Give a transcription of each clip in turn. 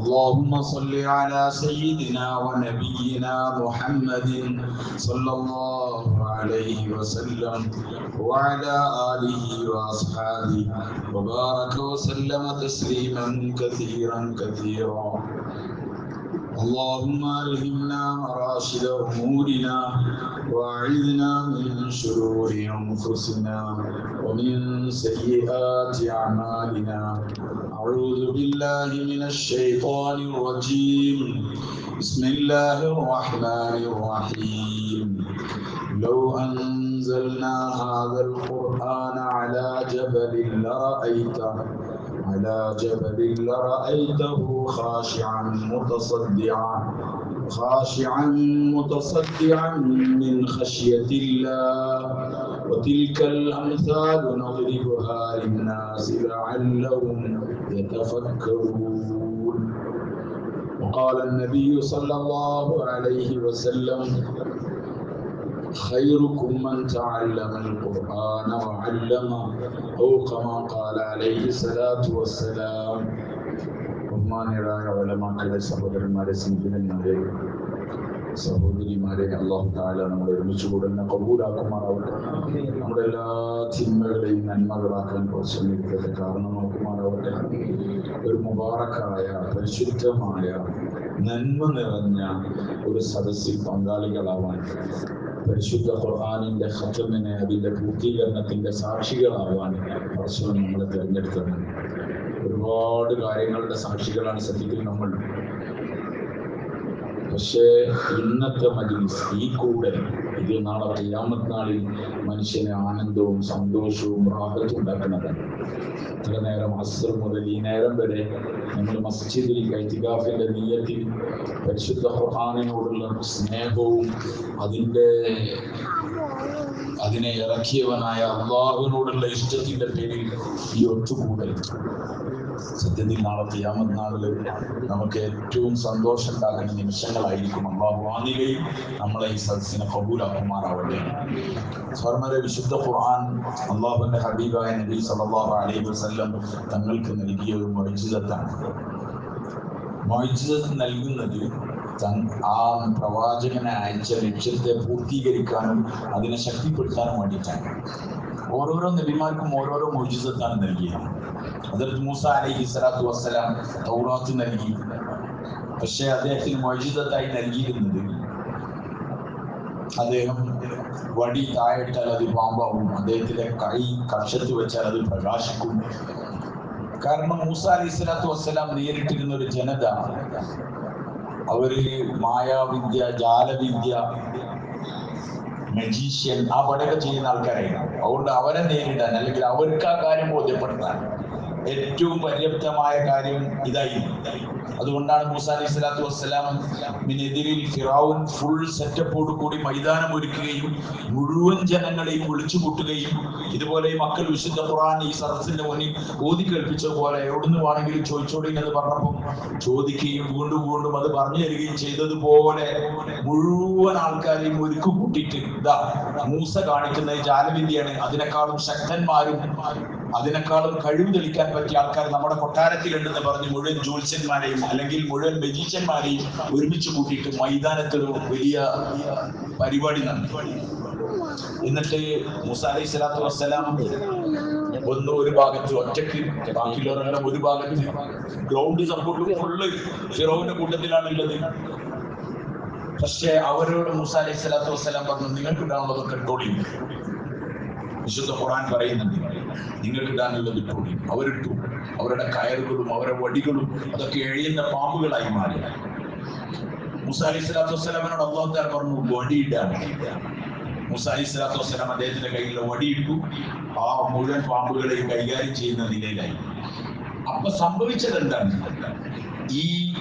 اللهم صل على سيدنا ونبينا محمد صلى الله عليه وسلم وعلى آله وأصحابه. وبارك وسلم تسليما كثيرا كثيرا. اللهم ألهمنا مراشد أمورنا وأعذنا من شرور أنفسنا ومن سيئات أعمالنا. أعوذ بالله من الشيطان الرجيم. بسم الله الرحمن الرحيم. لو أنزلنا هذا القرآن على جبل لرأيته على جبل لرأيته خاشعا متصدعا خاشعا متصدعا من خشية الله. وتلك الأمثال نضربها للناس لعلهم يتفكرون. وقال النبي صلى الله عليه وسلم خيركم من تعلم القرآن وعلمه أو كما قال عليه الصلاة والسلام. ومن رأى علماء كل سبب வளமாக்கலை من சிந்தின സഹോദരിമാരെ അള്ളാഹു താല നമ്മളെ ഒരുമിച്ച് കൂടുന്ന കബൂലാക്കുമാറാവട്ടെ നമ്മുടെ എല്ലാ തിന്മകളെയും നന്മകളാക്കാൻ പ്രോത്സാഹിപ്പിക്കട്ടെ കാരണമാക്കുമാറാവട്ടെ ഒരു മുബാറക്കായ പരിശുദ്ധമായ നന്മ നിറഞ്ഞ ഒരു സദസ്സിൽ പങ്കാളികളാവാൻ പരിശുദ്ധ ഖുർആാനിന്റെ ഹത്തമിനെ അതിന്റെ പൂർത്തീകരണത്തിന്റെ സാക്ഷികളാവാൻ പരസ്പരം നമ്മളെ തിരഞ്ഞെടുത്തത് ഒരുപാട് കാര്യങ്ങളുടെ സാക്ഷികളാണ് സത്യത്തിൽ നമ്മൾ. പക്ഷേ ഇന്നത്തെ മജിലിസ് ഈ കൂടെ ഇത് നാളെ ഖിയാമത്ത് നാളിൽ മനുഷ്യന് ആനന്ദവും സന്തോഷവും റാഹത്തും ഉണ്ടാക്കുന്നതാണ്. ഇത്ര നേരം അസ്ർ മുതൽ ഈ നേരം വരെ നമ്മൾ മസ്ജിദിൽ കൈതികാഫിന്റെ നീയത്തിൽ പരിശുദ്ധ ഖുർആാനിനോടുള്ള സ്നേഹവും അതിന്റെ അതിനെ ഇറക്കിയവനായ അള്ളാഹുവിനോടുള്ള ഇഷ്ടത്തിന്റെ പേരിൽ ഈ ഒത്തുകൂടൽ. സത്യത്തിൽ നാളെ ഖിയാമത്ത് നാളിൽ നമുക്ക് ഏറ്റവും സന്തോഷം ഉണ്ടാകുന്ന നിമിഷങ്ങളായിരിക്കും. അള്ളാഹു വാങ്ങുകയും നമ്മളെ ഈ സദസ്സിനെ കബൂലാക്കുമാറാവട്ടെ. സ്വർമ്മരെ വിശുദ്ധ ഖുർആൻ അള്ളാഹുവിന്റെ ഹബീബായ നബി സല്ലല്ലാഹു അലൈഹി വസല്ലം തങ്ങൾക്ക് നൽകിയ ഒരു മൊയ്ജിതത്താണ് മൊയ്ജിതത്ത് നൽകുന്നത് ആ പ്രവാചകനെ അയച്ച ലക്ഷ്യത്തെ പൂർത്തീകരിക്കാനും അതിനെ ശക്തിപ്പെടുത്താനും വേണ്ടിയിട്ടാണ്. ഓരോരോ നബിമാർക്കും ഓരോരോ മോജിസത്താണ് നൽകിയത്. അതിർത്ത് മൂസ അലൈഹി സ്വലാത്തു വസ്സലാം തൗറാത്ത് നൽകി. പക്ഷെ അദ്ദേഹത്തിന് മോജിസത്തായി നൽകിയിരുന്നത് അദ്ദേഹം വടി താഴെട്ടാൽ അത് പാമ്പാവും. അദ്ദേഹത്തിന്റെ കൈ കക്ഷത്ത് വെച്ചാൽ അത് പ്രകാശിക്കും. കാരണം മൂസ അലൈഹി സ്വലാത്തു വസ്സലാം നേരിട്ടിരുന്ന ഒരു ജനത അവർ മായാവിദ്യ ജാലവിദ്യ മജീഷ്യൻ ആ പണിയൊക്കെ ചെയ്യുന്ന ആൾക്കാരായിരുന്നു അതുകൊണ്ട് അവരെ നേരിടാൻ അല്ലെങ്കിൽ അവർക്ക് ആ കാര്യം ബോധ്യപ്പെടുത്താൻ. ഏറ്റവും പര്യാപ്തമായ കാര്യം ഇതായിരുന്നു അതുകൊണ്ടാണ് മൂസ അലൈഹി സ്വലാത്തു വസ്സലാമിനെതിരിൽ ഫിറാവുൻ ഫുൾ സെറ്റപ്പോട് കൂടി മൈതാനം ഒരുക്കുകയും മുഴുവൻ ജനങ്ങളെയും വിളിച്ചു കൂട്ടുകയും ഇതുപോലെ മക്കൾ വിശുദ്ധ ഖുറാൻ ഈ സദസ്സിന്റെ മുന്നിൽ ഓതി കേൾപ്പിച്ച പോലെ എവിടുന്ന് വേണമെങ്കിലും ചോദിച്ചോളി എന്ന് പറഞ്ഞപ്പോൾ ചോദിക്കുകയും വീണ്ടും വീണ്ടും അത് പറഞ്ഞു തരികയും ചെയ്തതുപോലെ മുഴുവൻ ആൾക്കാരെയും ഒരുക്കു കൂട്ടിയിട്ട് ഇതാ മൂസ കാണിക്കുന്ന ജാലവിദ്യയാണ്. അതിനേക്കാളും ശക്തന്മാരും അതിനേക്കാളും കഴിവ് തെളിക്കാൻ പറ്റിയ ആൾക്കാർ നമ്മുടെ കൊട്ടാരത്തിലുണ്ടെന്ന് പറഞ്ഞ് മുഴുവൻ ജ്യോത്സ്യന്മാരെയും അല്ലെങ്കിൽ മുഴുവൻ ബജീച്ചന്മാരെയും ഒരുമിച്ച് കൂട്ടിയിട്ട് മൈതാനത്തൊരു വലിയ പരിപാടി നടത്തി. എന്നിട്ട് മുസ അലൈഹി സ്വലാത്തു വസ്സലാം ഒന്ന് ഒരു ഭാഗത്ത് ഒറ്റയ്ക്ക് ബാക്കിയുള്ളവരെ ഒരു ഭാഗത്ത് ഗ്രൗണ്ട് സപ്പോർട്ട് ഫുള്ള് ഫിറോവിന്റെ കൂട്ടത്തിലാണ് ഉള്ളത്. പക്ഷെ അവരോട് മൂസ സ്വലാത്തു വസ്സലാം പറഞ്ഞു നിങ്ങൾക്ക് ഇടാനുള്ളതൊക്കെ ഇട്ടോളി വിശുദ്ധ ഖുറാൻ പറയുന്നുണ്ട്. നിങ്ങൾക്ക് ഇടാനുള്ളത് ഇട്ടോളി അവരിട്ടു. അവരുടെ കയറുകളും അവരുടെ വടികളും അതൊക്കെ എഴിയുന്ന പാമ്പുകളായി മാറി. മുസ അലൈഹി സ്വലാത്തു വസ്സലാമിനോട് അള്ളാഹുത്താൻ പറഞ്ഞു വടിയിടാൻ മുസ സ്വലാത്തു വസ്സലാം അദ്ദേഹത്തിന്റെ കയ്യിൽ വടിയിട്ടു. ആ മുഴുവൻ പാമ്പുകളെയും കൈകാര്യം ചെയ്യുന്ന നിലയിലായി. അപ്പൊ സംഭവിച്ചത് എന്താണ് ഈ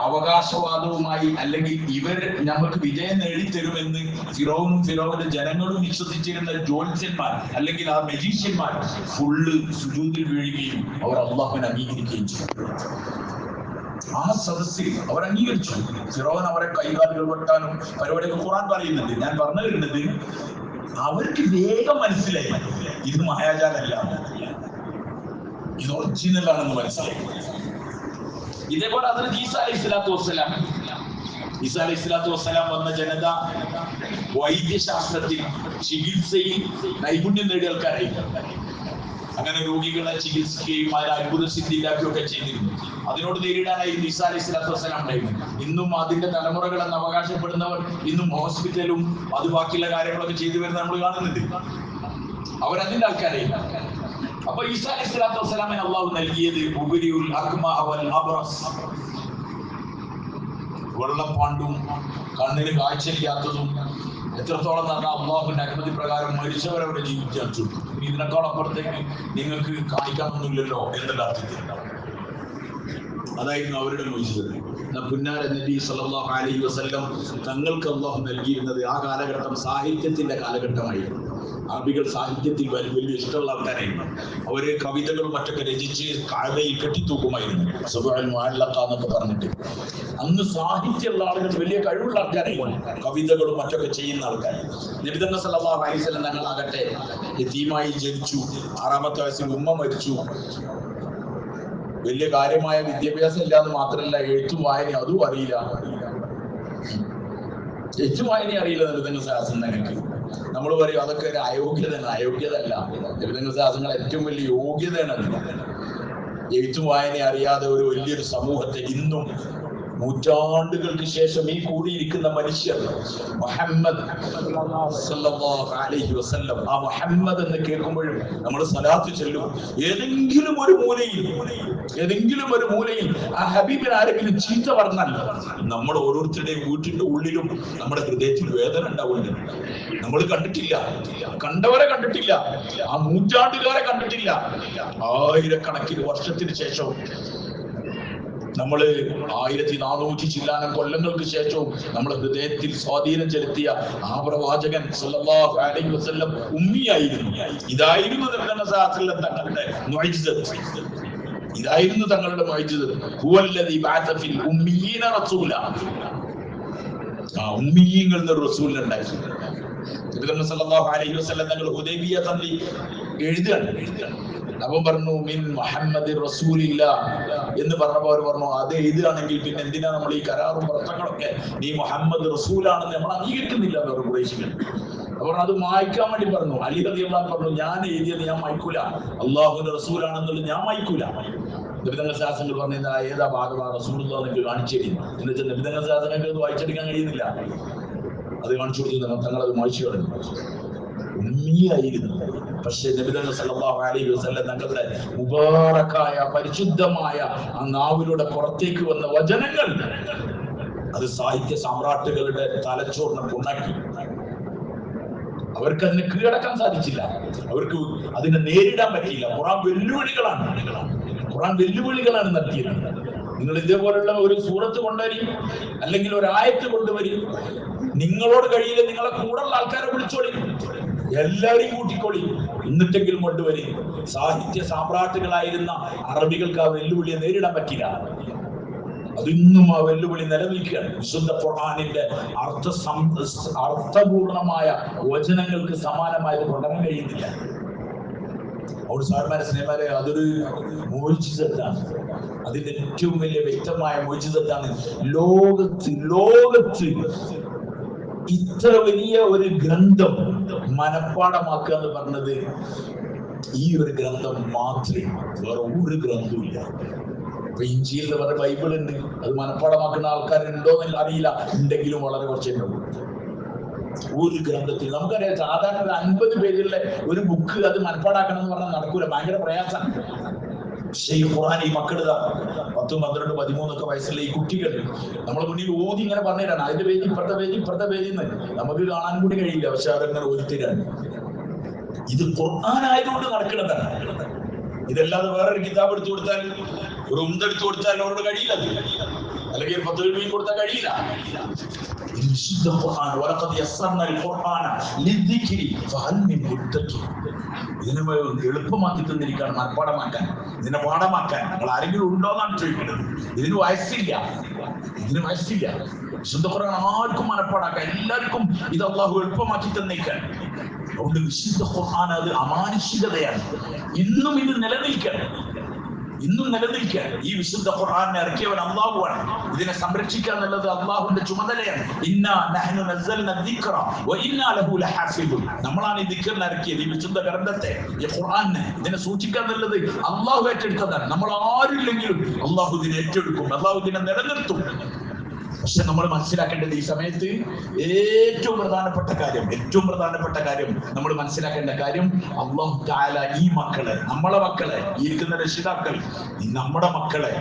അവകാശവാദവുമായി അല്ലെങ്കിൽ ഇവർ നമുക്ക് വിജയം നേടിത്തരുമെന്ന് ഫിറോവും ഫിറോവിന്റെ ജനങ്ങളും വിശ്വസിച്ചിരുന്ന ജ്യോത്സ്യന്മാർ അല്ലെങ്കിൽ ആ മെജീഷ്യന്മാർ ഫുള്ള് സുജൂതിൽ വീഴുകയും അവർ അള്ളാഹുവിനെ അംഗീകരിക്കുകയും ചെയ്തു. ആ സദസ്സിൽ അവർ അംഗീകരിച്ചു. ഫിറോൻ അവരെ കൈകാലുകൾ വെട്ടാനും പരിപാടിയൊക്കെ ഖുറാൻ പറയുന്നുണ്ട്. ഞാൻ പറഞ്ഞു വരുന്നത് അവർക്ക് വേഗം മനസ്സിലായി. ഇത് മായാജാലല്ല ഇത് ഒറിജിനൽ ആണെന്ന് മനസ്സിലായി. ഇതേപോലെ അതിന് ഈസ അലൈഹി സ്വലാത്തു വസ്സലാം. ഈസ അലൈഹി സ്വലാത്തു വസ്സലാം വന്ന ജനത വൈദ്യശാസ്ത്രത്തിൽ ചികിത്സയിൽ നൈപുണ്യം നേടിയ ആൾക്കാരായി. അങ്ങനെ രോഗികളെ ചികിത്സിക്കുകയും അതിന് അത്ഭുത സിദ്ധിയിലാക്കുകയും ഒക്കെ ചെയ്തിരുന്നു. അതിനോട് നേരിടാനായിരുന്നു ഈസാ അലൈഹി സ്വലാത്തു വസ്സലാം ഉണ്ടായിരുന്നു ഇന്നും അതിന്റെ തലമുറകൾ എന്ന് അവകാശപ്പെടുന്നവർ ഇന്നും ഹോസ്പിറ്റലും അത് ബാക്കിയുള്ള കാര്യങ്ങളൊക്കെ ചെയ്തു വരുന്നത് നമ്മൾ കാണുന്നുണ്ട്. അവരതിന്റെ ആൾക്കാരായി. അപ്പൊ ഈസാ അള്ളാഹു നൽകിയത് ഉപരിയുൽ അക്മ വൽ അബ്റസ്. വെള്ളപ്പാണ്ടും കണ്ണിന് കാഴ്ചയില്ലാത്തതും എത്രത്തോളം നടന്ന അള്ളാഹുവിന്റെ അനുമതി പ്രകാരം മരിച്ചവരവിടെ ജീവിച്ചു ഇതിനേക്കാൾ അപ്പുറത്തേക്ക് നിങ്ങൾക്ക് കാണിക്കാനൊന്നുമില്ലല്ലോ എന്നുള്ള അർത്ഥത്തിൽ അതായിരുന്നു അവരുടെ മോചിതത്. പുന്നാര നബി സല്ലല്ലാഹു അലൈഹി വസല്ലം തങ്ങൾക്ക് അള്ളാഹു നൽകിയിരുന്നത് ആ കാലഘട്ടം സാഹിത്യത്തിന്റെ കാലഘട്ടമായിരുന്നു. അറബികൾ സാഹിത്യത്തിൽ വലിയ ഇഷ്ടമുള്ള ആൾക്കാരായിരുന്നു. അവർ കവിതകളും മറ്റൊക്കെ രചിച്ച് കഴയിൽ കെട്ടിത്തൂക്കുമായിരുന്നു. എന്നൊക്കെ പറഞ്ഞിട്ട്. അന്ന് സാഹിത്യമുള്ള ആളുകൾ വലിയ കഴിവുള്ള ആൾക്കാരായിരുന്നു. കവിതകളും മറ്റൊക്കെ ചെയ്യുന്ന ആൾക്കാർ സല്ലല്ലാഹു അലൈഹി വസല്ലം തങ്ങളാകട്ടെ യതീമായി ജനിച്ചു. ആറാമത്തെ വയസ്സിൽ ഉമ്മ മരിച്ചു. വലിയ കാര്യമായ വിദ്യാഭ്യാസം ഇല്ലാന്ന് മാത്രമല്ല എഴുത്തും വായന അതും അറിയില്ല. എഴുത്തും വായന അറിയില്ല ദുരിതങ്ങൾ ശാസ്ത്രം തന്നെ നമ്മൾ പറയും അതൊക്കെ ഒരു അയോഗ്യതയാണ്. അയോഗ്യത അല്ല ദുരിതങ്ങൾ ശാസ്ത്രങ്ങൾ ഏറ്റവും വലിയ യോഗ്യതയാണ്. എഴുത്തും വായന അറിയാതെ ഒരു വലിയൊരു സമൂഹത്തെ ഇന്നും നൂറ്റാണ്ടുകൾക്ക് ശേഷം ഈ കൂടിയിരിക്കുന്ന മനുഷ്യർ മുഹമ്മദ് അലൈഹി വസല്ലം. ആ മുഹമ്മദ് എന്ന് കേൾക്കുമ്പോഴും നമ്മൾ സലാത്ത് ചെല്ലും. ഏതെങ്കിലും ഒരു മൂലയിൽ ഏതെങ്കിലും ഒരു മൂലയിൽ ആ ഹബീബിന് ആരെങ്കിലും ചീത്ത പറഞ്ഞാൽ നമ്മുടെ ഓരോരുത്തരുടെയും വീട്ടിന്റെ ഉള്ളിലും നമ്മുടെ ഹൃദയത്തിൽ വേദന ഉണ്ടാവുന്നുണ്ട്. നമ്മൾ കണ്ടിട്ടില്ല. കണ്ടവരെ കണ്ടിട്ടില്ല. ആ നൂറ്റാണ്ടുകാരെ കണ്ടിട്ടില്ല. ആയിരക്കണക്കിന് വർഷത്തിന് ശേഷം നമ്മൾ ആയിരത്തി നാനൂറ്റി ചില്ലാനം കൊല്ലങ്ങൾക്ക് ശേഷവും നമ്മുടെ ഹൃദയത്തിൽ സ്വാധീനം ചെലുത്തിയ ആ പ്രവാചകൻ സല്ലല്ലാഹു അലൈഹി വസല്ലം ഉമ്മിയായിരുന്നു. ഇതായിരുന്നു തങ്ങളുടെ ഇതായിരുന്നു തങ്ങളുടെ ഹുവല്ലദി ബഅസ ഫിൽ റസൂല. സല്ലല്ലാഹു അലൈഹി വസല്ലം ഹുദൈബിയ എഴുതുകയാണ് എഴുതുകയാണ്. അവൻ പറഞ്ഞു മിൻ മുഹമ്മദ് റസൂലില്ല എന്ന് പറഞ്ഞപ്പോ അവർ പറഞ്ഞു അത് എഴുതുകയാണെങ്കിൽ പിന്നെ എന്തിനാ നമ്മൾ ഈ കരാറും വ്രതങ്ങളൊക്കെ നീ മുഹമ്മദ് റസൂലാണെന്ന് നമ്മൾ അംഗീകരിക്കുന്നില്ല എന്ന് അവർ ഉപദേശിക്കുന്നു അത് മായ്ക്കാൻ വേണ്ടി പറഞ്ഞു. അലി റതി അള്ളാഹ് പറഞ്ഞു ഞാൻ എഴുതിയത് ഞാൻ മായ്ക്കൂല അള്ളാഹുവിന്റെ റസൂലാണെന്നുള്ളത് ഞാൻ മായ്ക്കൂല നിബിതങ്ങൾ പറഞ്ഞ ഏതാ ഭാഗമാ റസൂൽ എന്നൊക്കെ കാണിച്ചു തരുന്നു എന്ന് വെച്ചാൽ നിബിതങ്ങൾ ശാസ്ത്രങ്ങൾക്ക് അത് വായിച്ചെടുക്കാൻ കഴിയുന്നില്ല. അത് കാണിച്ചു കൊടുത്തു തങ്ങൾ അത് മായ്ച്ചു കളഞ്ഞു. ഉമ്മിയായിരുന്നു. പക്ഷേ അലൈഹി വസല്ലം തങ്ങളുടെ മുബാറക്കായ പരിശുദ്ധമായ ആ നാവിലൂടെ പുറത്തേക്ക് വന്ന വചനങ്ങൾ അത് സാഹിത്യ സാമ്രാട്ടുകളുടെ തലച്ചോറിനെ ഉണ്ടാക്കി അവർക്ക് അതിനെ കീഴടക്കാൻ സാധിച്ചില്ല. അവർക്ക് അതിനെ നേരിടാൻ പറ്റിയില്ല. ഖുറാൻ വെല്ലുവിളികളാണ്. ഖുറാൻ വെല്ലുവിളികളാണ് നടത്തിയത്. നിങ്ങൾ ഇതേപോലുള്ള ഒരു സൂറത്ത് കൊണ്ടുവരും അല്ലെങ്കിൽ ഒരു ആയത്ത് കൊണ്ടുവരും നിങ്ങളോട് കഴിയില്ല നിങ്ങളെ കൂടെയുള്ള ആൾക്കാരെ വിളിച്ചോളി. എല്ലാവരെയും കൂട്ടിക്കോളി. എന്നിട്ടെങ്കിലും കൊണ്ടുവരും. സാഹിത്യ സാമ്രാട്ടുകളായിരുന്ന അറബികൾക്ക് ആ വെല്ലുവിളിയെ നേരിടാൻ പറ്റില്ല. അതിന്നും ആ വെല്ലുവിളി നിലനിൽക്കുകയാണ്. വിശുദ്ധ ഖുർആാനിന്റെ അർത്ഥ അർത്ഥപൂർണമായ വചനങ്ങൾക്ക് സമാനമായത് കൊണ്ടുവരാൻ കഴിയുന്നില്ല. അവിടെ സാർമാരെ സ്നേഹമാരെ അതൊരു മോചിതത്താണ് അതിന്റെ ഏറ്റവും വലിയ വ്യക്തമായ മോചിതത്താണ് ലോകത്ത് ലോകത്ത് ഇത്ര വലിയ ഒരു ഗ്രന്ഥം മനഃപ്പാടമാക്കുക എന്ന് പറഞ്ഞത് ഈ ഒരു ഗ്രന്ഥം മാത്രമേ വേറെ ഒരു ഗ്രന്ഥവും ഇല്ല. ഇപ്പൊ ഇഞ്ചിയിൽ വേറെ ബൈബിൾ ഉണ്ട്. അത് മനഃപ്പാടമാക്കുന്ന ആൾക്കാരുണ്ടോ എന്ന് അറിയില്ല. ഉണ്ടെങ്കിലും വളരെ കുറച്ചേ ഒരു ഗ്രന്ഥത്തിൽ നമുക്കറിയാം സാധാരണ ഒരു അൻപത് പേജുള്ള ഒരു ബുക്ക് അത് മനഃപ്പാടാക്കണം എന്ന് പറഞ്ഞാൽ നടക്കൂല. ഭയങ്കര പ്രയാസമാണ് പക്ഷേ ഈ മക്കളിതാ പത്തും പന്ത്രണ്ടും പതിമൂന്നൊക്കെ വയസ്സുള്ള ഈ കുട്ടികൾ നമ്മൾ മുന്നിൽ ഓതി ഇങ്ങനെ പറഞ്ഞുതരാണ് അതിന്റെ പേജ് ഇപ്പുറത്തെ പേജ് ഇപ്പുറത്തെ പേജിൽ നിന്ന് നമുക്ക് കാണാൻ കൂടി കഴിയില്ല. പക്ഷെ അവരങ്ങനെ ഓതിത്തരാണ് ഇത് ഖുർആൻ ആയതുകൊണ്ട് നടക്കുന്നതാണ്. ഇതല്ലാതെ വേറൊരു കിതാബ് എടുത്തു കൊടുത്താൽ ഒരു ഉന്തെടുത്തു കൊടുത്താൽ അവരോട് കഴിയില്ല. അല്ലെങ്കിൽ ഒരു കൊടുത്താൽ കഴിയില്ല. വലഖദ് ഖുർആന ലിദ്ദിക്രി ഇതിനെ എളുപ്പമാക്കി തന്നിരിക്കുകയാണ് മനപ്പാടമാക്കാൻ ഇതിനെ പാഠമാക്കാൻ. നിങ്ങൾ ആരെങ്കിലും ഉണ്ടോ എന്നാണ് ചോദിക്കുന്നത് ഇതിന് വയസ്സില്ല. ഇതിന് വയസ്സില്ല. വിശുദ്ധ ഖുർആൻ ആർക്കും മനപ്പാടാക്കാൻ. എല്ലാവർക്കും ഇത് അള്ളാഹു എളുപ്പമാക്കി തന്നേക്കാൻ. അതുകൊണ്ട് വിശുദ്ധ ഖുർആൻ അത് അമാനുഷികതയാണ്. ഇന്നും ഇത് നിലനിൽക്കണം. ഇന്നും നിലനിൽക്കാൻ ഈ വിശുദ്ധ ഖുർആാനെ ഇറക്കിയവൻ അള്ളാഹുവാണ്. ഇതിനെ സംരക്ഷിക്കുക എന്നുള്ളത് അള്ളാഹുവിന്റെ ചുമതലയാണ്. നമ്മളാണ് ഈ ദിക്റിനെ ഇറക്കിയത് ഈ വിശുദ്ധ ഗ്രന്ഥത്തെ ഈ ഖുർആനെ ഇതിനെ സൂക്ഷിക്കുക എന്നുള്ളത് അള്ളാഹു ഏറ്റെടുത്തതാണ്. നമ്മൾ ആരില്ലെങ്കിലും അള്ളാഹു ഇതിനെ ഏറ്റെടുക്കും. അള്ളാഹു ഇതിനെ നിലനിർത്തും. പക്ഷെ നമ്മൾ മനസ്സിലാക്കേണ്ടത് ഈ സമയത്ത് ഏറ്റവും പ്രധാനപ്പെട്ട കാര്യം ഏറ്റവും പ്രധാനപ്പെട്ട കാര്യം നമ്മൾ മനസ്സിലാക്കേണ്ട കാര്യം അള്ളാഹു താല ഈ മക്കളെ നമ്മളെ മക്കളെ ഇരിക്കുന്ന രക്ഷിതാക്കൾ നമ്മുടെ മക്കളെ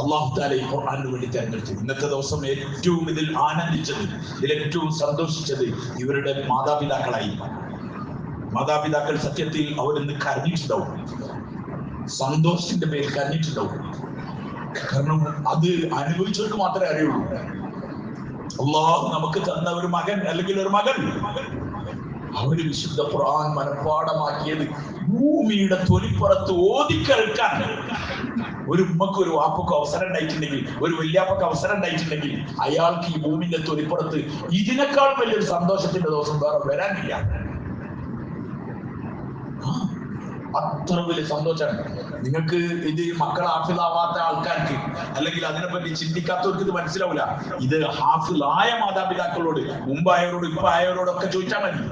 അള്ളാഹു താല ഈ ഖുർആാനിന് വേണ്ടി തെരഞ്ഞെടുത്തു. ഇന്നത്തെ ദിവസം ഏറ്റവും ഇതിൽ ആനന്ദിച്ചത് ഇതിൽ ഏറ്റവും സന്തോഷിച്ചത് ഇവരുടെ മാതാപിതാക്കളായി. മാതാപിതാക്കൾ സത്യത്തിൽ അവരിന്ന് കരഞ്ഞിട്ടുണ്ടാവും. സന്തോഷത്തിന്റെ പേരിൽ കരഞ്ഞിട്ടുണ്ടാവും. കാരണം അത് അനുഭവിച്ചവർക്ക് മാത്രമേ അറിയുള്ളൂ. അള്ളാഹു നമുക്ക് തന്ന ഒരു മകൻ അല്ലെങ്കിൽ ഒരു മകൻ അവർ വിശുദ്ധ ഖുർആൻ മനഃപ്പാടമാക്കിയത് ഭൂമിയുടെ തൊലിപ്പുറത്ത് ഓതിക്കേൾക്കാൻ ഒരു ഉമ്മക്ക് ഒരു വാപ്പക്ക് അവസരം ഉണ്ടായിട്ടുണ്ടെങ്കിൽ ഒരു വല്യാപ്പക്ക് അവസരം ഉണ്ടായിട്ടുണ്ടെങ്കിൽ അയാൾക്ക് ഈ ഭൂമിന്റെ തൊലിപ്പുറത്ത് ഇതിനേക്കാൾ വലിയൊരു സന്തോഷത്തിന്റെ ദിവസം വേറെ വരാനില്ല ആ, അത്ര വലിയ സന്തോഷമാണ് നിങ്ങൾക്ക് ഇത് മക്കൾ ഹാഫിളാവാത്ത ആൾക്കാർക്ക് അല്ലെങ്കിൽ അതിനെപ്പറ്റി ചിന്തിക്കാത്തവർക്ക് ഇത് മനസ്സിലാവില്ല ഇത് ഹാഫിളായ മാതാപിതാക്കളോട് മുമ്പായവരോട് ഇപ്പൊ ആയവരോടൊക്കെ ചോദിച്ചാൽ മതി.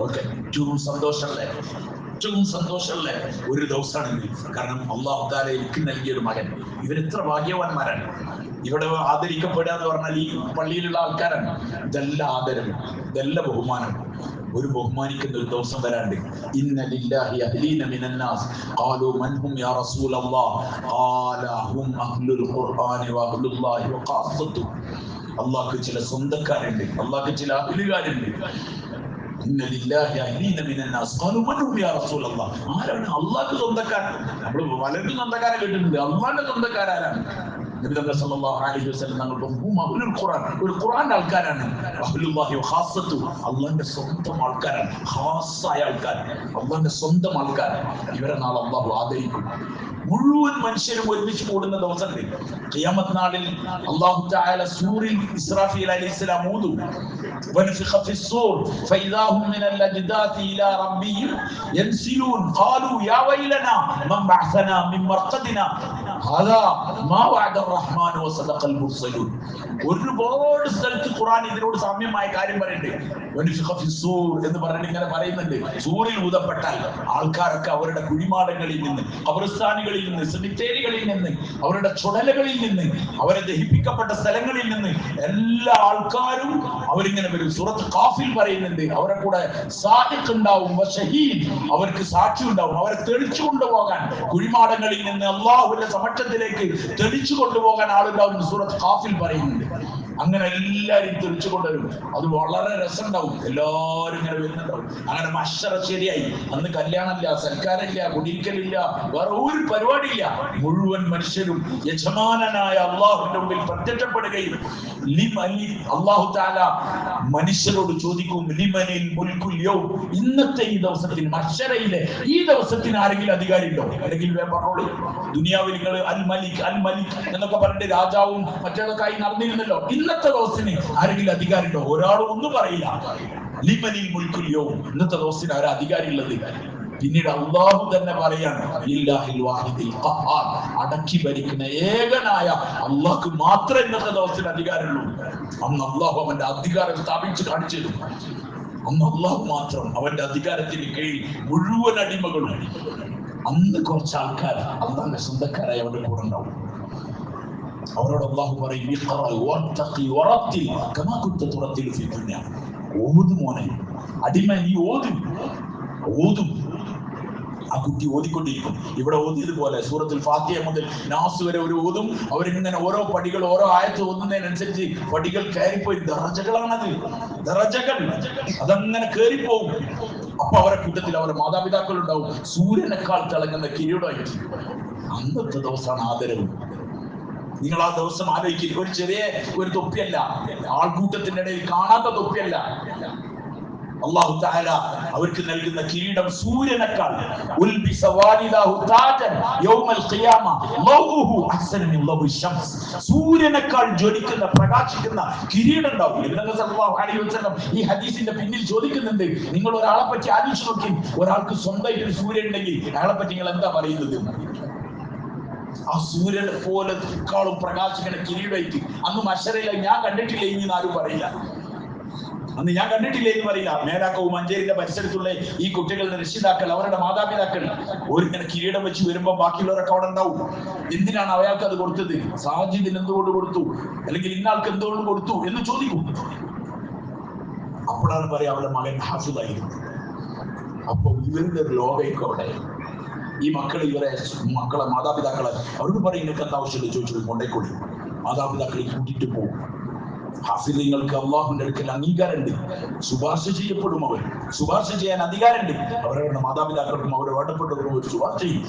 ഓക്കെ ഏറ്റവും സന്തോഷമല്ലേ ഏറ്റവും സന്തോഷമുള്ള ഒരു ദിവസമാണെങ്കിൽ കാരണം അള്ളാഹു താല എനിക്ക് നൽകിയ ഒരു മകൻ ഇവരെത്ര ഭാഗ്യവാന്മാരാണ്. ഇവിടെ ആദരിക്കപ്പെടുക എന്ന് പറഞ്ഞാൽ ഈ പള്ളിയിലുള്ള ആൾക്കാരാണ്. ഇതെല്ലാം ആദരം ഇതെല്ലാം ബഹുമാനം. ഒരു ബഹുമാനിക്കുന്ന ഒരു ദിവസം വരാണ്ട്. ഇന്ന ലില്ലാഹി മിനന്നാസ് മൻ ഹും യാ റസൂലല്ലാഹ് ഖാല ഹും അഹ്ലുൽ അള്ളാഹ്ക്ക് ചില സ്വന്തക്കാരുണ്ട്. അള്ളാഹ്ക്ക് ചില അഹ്ലുകാരുണ്ട്. ആരാണ് അള്ളാഹ് സ്വന്തക്കാരൻ? നമ്മൾ പലർക്കും സ്വന്തക്കാരെ കേട്ടിട്ടുണ്ട് അള്ളാഹിന്റെ സ്വന്തക്കാരാരാണ്. നബി തങ്ങൾ സല്ലല്ലാഹു അലൈഹി വസല്ലം തങ്ങൾ പറഞ്ഞു ഹും അഹ്ലുൽ ഖുർആൻ ഒരു ഖുർആന്റെ ആൾക്കാരാണ് അഹ്ലുല്ലാഹി വഖാസത്തു അള്ളാഹിന്റെ സ്വന്തം ആൾക്കാരാണ് ഖാസായ ആൾക്കാർ അള്ളാഹിന്റെ സ്വന്തം ആൾക്കാർ ഇവരെ നാളെ അള്ളാഹു ആദരിക്കും മുഴുവൻ മനുഷ്യരും ഒരുമിച്ച് കൂടുന്ന ദിവസത്തിൽ ഖിയാമത്ത് നാളിൽ അല്ലാഹു തആല സൂറിൽ ഇസ്രാഫീൽ അലൈഹിസ്സലാം ഊതും ونفخ في الصور فإذا هم من الأجداث إلى ربهم ينسلون قالوا يا ويلنا من بعثنا من مرقدنا هذا ما وعد الرحمن ഒരുപാട് സ്ഥലത്ത് ഖുറാൻ ഇതിനോട് സാമ്യമായ കാര്യം പറയുന്നുണ്ട്. എന്ന് പറഞ്ഞിട്ട് ഇങ്ങനെ പറയുന്നുണ്ട്. സൂറിൽ ഊതപ്പെട്ടാൽ ആൾക്കാരൊക്കെ അവരുടെ കുഴിമാടങ്ങളിൽ നിന്ന് കബറിസ്ഥാനുകളിൽ നിന്ന് സെമിത്തേരികളിൽ നിന്ന് അവരുടെ ചുടലകളിൽ നിന്ന് അവരെ ദഹിപ്പിക്കപ്പെട്ട സ്ഥലങ്ങളിൽ നിന്ന് എല്ലാ ആൾക്കാരും അവരിങ്ങനെ വരും. സുറത്ത് കാഫിൽ പറയുന്നുണ്ട് അവരെ കൂടെ സാഹിഖ് ഉണ്ടാവും ഷഹീദ് അവർക്ക് സാക്ഷി ഉണ്ടാവും അവരെ തെളിച്ചു കൊണ്ടുപോകാൻ കുഴിമാടങ്ങളിൽ നിന്ന് അള്ളാഹുവിന്റെ സമക്ഷത്തിലേക്ക് തെളിച്ചു കൊണ്ടുപോകാൻ ആളുണ്ടാവും സൂറത്ത് കാഫിൽ പറയുന്നുണ്ട്. അങ്ങനെ എല്ലാവരും തിരിച്ചു കൊണ്ടുവരും. അത് വളരെ രസമുണ്ടാവും. എല്ലാവരും ഇങ്ങനെ വരുന്നുണ്ടാവും. അങ്ങനെ മഷറ ശരിയായി. അന്ന് കല്യാണമില്ല സൽക്കാരമില്ല കുടിയിരിക്കലില്ല വേറെ ഒരു പരിപാടിയില്ല. മുഴുവൻ മനുഷ്യരും യജമാനായ അള്ളാഹുവിന്റെ മുമ്പിൽ പ്രത്യക്ഷപ്പെടുകയും അള്ളാഹു താല മനുഷ്യരോട് ചോദിക്കും ലിമനിൽ മുൽക്കുല്യോ ഇന്നത്തെ ഈ ദിവസത്തിൽ മഷറയിലെ ഈ ദിവസത്തിന് ആരെങ്കിലും അധികാരി ഉണ്ടോ? അല്ലെങ്കിൽ പറഞ്ഞോളൂ ദുനിയാവിൽ നിങ്ങൾ അൽ മലിക് അൽ മലിക് എന്നൊക്കെ പറഞ്ഞിട്ട് രാജാവും മറ്റേതൊക്കെ ആയി നടന്നിരുന്നല്ലോ. ഇന്നത്തെ ദിവസത്തിന് ആരെങ്കിലും അധികാരി ഉണ്ടോ ഒരാളും ഒന്നും പറയില്ല. ലിമനിൽ മുൽക്കുലിയോ ഇന്നത്തെ ദിവസത്തിന് ആരാ അധികാരി ഉള്ളത് പിന്നീട് അള്ളാഹു തന്നെ പറയാണ്. അടക്കി ഭരിക്കുന്ന ഏകനായ അള്ളാഹ്ക്ക് മാത്രമേ ഇന്നത്തെ ദിവസത്തിന് അധികാരമുള്ളൂ. അന്ന് അള്ളാഹു അവന്റെ അധികാരം സ്ഥാപിച്ച് കാണിച്ചു അന്ന് അള്ളാഹു മാത്രം അവന്റെ അധികാരത്തിന് കീഴിൽ മുഴുവൻ അടിമകളും അന്ന് കുറച്ച് ആൾക്കാർ അള്ളാഹിന്റെ സ്വന്തക്കാരായി അവന്റെ കൂടെ ഉണ്ടാവും. അവരോട് അള്ളാഹു പറയും മോനെ അടിമ നീ ഓതും. ഓതും. ആ കുട്ടി ഓതിക്കൊണ്ടിരിക്കും. ഇവിടെ ഓതിയതുപോലെ സൂറത്തിൽ ഫാത്തിയ മുതൽ നാസ് വരെ ഒരു ഓതും. അവരിങ്ങനെ ഓരോ പടികൾ ഓരോ ആയത്ത് ഓതുന്നതിനനുസരിച്ച് പടികൾ കയറിപ്പോയി. ദറജകളാണത്. ദറജകൾ. അതങ്ങനെ കയറിപ്പോവും അപ്പൊ അവരെ കൂട്ടത്തിൽ അവരുടെ മാതാപിതാക്കൾ ഉണ്ടാവും സൂര്യനേക്കാൾ തിളങ്ങുന്ന കിരീടമായിട്ട് അന്നത്തെ ദിവസമാണ് ആദരവ്. നിങ്ങൾ ആ ദിവസം ആലോചിക്കും ഒരു ചെറിയ ഒരു തൊപ്പിയല്ല. ആൾക്കൂട്ടത്തിന്റെ ഇടയിൽ കാണാത്ത തൊപ്പിയല്ല. അള്ളാഹു താല അവർക്ക് നൽകുന്ന കിരീടം സൂര്യനേക്കാൾ സൂര്യനേക്കാൾ ജ്വലിക്കുന്ന പ്രകാശിക്കുന്ന കിരീടം ഉണ്ടാവും. ഈ ഹദീസിന്റെ പിന്നിൽ ചോദിക്കുന്നുണ്ട്. നിങ്ങൾ ഒരാളെ പറ്റി ആലോചിച്ച് നോക്കി. ഒരാൾക്ക് സ്വന്തമായിട്ട് ഒരു സൂര്യൻ ഉണ്ടെങ്കിൽ അയാളെ പറ്റി നിങ്ങൾ എന്താ പറയുന്നത്? ആ സൂര്യനെ പോലെ ക്കാളും പ്രകാശിക്കണ കിരീടമായിട്ട്. അന്ന് മഷറയില്ല ഞാൻ കണ്ടിട്ടില്ല ഇനി ആരും പറയില്ല. അന്ന് ഞാൻ കണ്ടിട്ടില്ല എന്ന് പറയില്ല. മേലാക്കവും മഞ്ചേരിയുടെ പരിസരത്തുള്ള ഈ കുട്ടികളുടെ രക്ഷിതാക്കൾ അവരുടെ മാതാപിതാക്കൾ ഒരിങ്ങനെ കിരീടം വെച്ച് വരുമ്പോ ബാക്കിയുള്ളവരൊക്കെ അവിടെ ഉണ്ടാവും. എന്തിനാണ് അയാൾക്ക് അത് കൊടുത്തത്? സാഹചര്യം എന്തുകൊണ്ട് കൊടുത്തു? അല്ലെങ്കിൽ ഇന്നാൾക്ക് എന്തുകൊണ്ട് കൊടുത്തു എന്ന് ചോദിക്കും. അപ്പോഴാണ് പറയാം അവരുടെ മകൻ ഹാഫിദായിരുന്നു. അപ്പൊ ഇവരുടെ ലോകയ്ക്ക് അവിടെ. ഈ മക്കൾ ഇവരെ മക്കളെ മാതാപിതാക്കളെ അവരോട് പറയും നിങ്ങൾക്ക് എന്താ ആവശ്യമില്ല ചോദിച്ചു കൊണ്ടേക്കൊള്ളി മാതാപിതാക്കളെ കൂട്ടിയിട്ട് പോകും ഹാഫിലിങ്ങൾക്ക് അള്ളാഹുവിന്റെ അടുക്കൽ അംഗീകാരമുണ്ട്. ശുപാർശ ചെയ്യപ്പെടും അവർ. ശുപാർശ ചെയ്യാൻ അധികാരമുണ്ട്. അവരവരുടെ മാതാപിതാക്കൾക്കും അവരെ വേണ്ടപ്പെട്ടവർക്കും ഒരു ശുപാർശ ചെയ്യും.